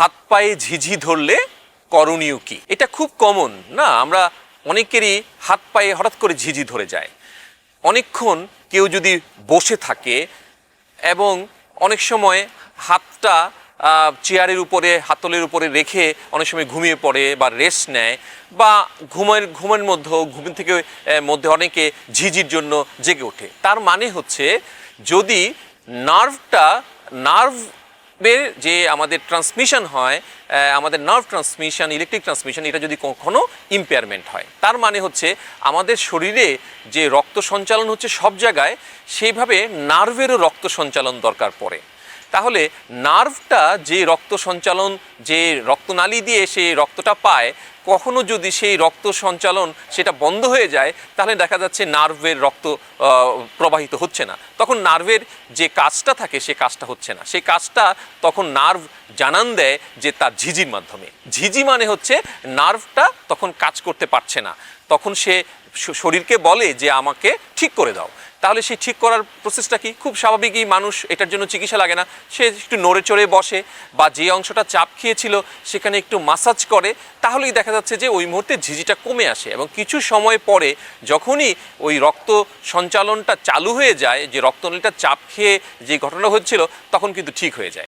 হাত পায়ে ঝিঝি ধরলে করণীয় কি? এটা খুব কমন না? আমরা অনেকেরই হাত পায়ে হঠাৎ করে ঝিঝি ধরে যায়। অনেকক্ষণ কেউ যদি বসে থাকে এবং অনেক সময় হাতটা চেয়ারের উপরে, হাতলের উপরে রেখে অনেক সময় ঘুমিয়ে পড়ে বা রেস্ট নেয় বা ঘুমের ঘুমের মধ্যে ঘুম থেকে মধ্যে অনেকে ঝিঝির জন্য জেগে ওঠে। তার মানে হচ্ছে যদি নার্ভটা নার্ভ এর যে আমাদের ট্রান্সমিশন হয় আমাদের নার্ভ ট্রান্সমিশন ইলেকট্রিক ট্রান্সমিশন এটা যদি কখনো ইম্পেয়ারমেন্ট হয়। তার মানে হচ্ছে আমাদের শরীরে যে রক্ত সঞ্চালন হচ্ছে সব জায়গায়, সেইভাবে নার্ভেরও রক্ত সঞ্চালন দরকার পড়ে। তাহলে নার্ভটা যে রক্ত সঞ্চালন, যে রক্তনালী দিয়ে সে রক্তটা পায়, কখনো যদি সেই রক্ত সঞ্চালন সেটা বন্ধ হয়ে যায়, তাহলে দেখা যাচ্ছে নার্ভের রক্ত প্রবাহিত হচ্ছে না। তখন নার্ভের যে কাজটা থাকে সে কাজটা হচ্ছে না। সেই কাজটা তখন নার্ভ জানান দেয় যে তার ঝিঝির মাধ্যমে। ঝিঝি মানে হচ্ছে নার্ভটা তখন কাজ করতে পারছে না। তখন সে শরীরকে বলে যে আমাকে ঠিক করে দাও। তাহলে সে ঠিক করার প্রসেসটা কি? খুব স্বাভাবিকই মানুষ এটার জন্য চিকিৎসা লাগে না। সে একটু নড়ে চড়ে বসে বা যে অংশটা চাপ খেয়েছিল সেখানে একটু মাসাজ করে, তাহলেই দেখা যাচ্ছে যে ওই মুহূর্তে ঝিঝিটা কমে আসে এবং কিছু সময় পরে যখনই ওই রক্ত সঞ্চালনটা চালু হয়ে যায়, যে রক্তনলীটা চাপ খেয়ে যে ঘটনা হচ্ছিল, তখন কিন্তু ঠিক হয়ে যায়।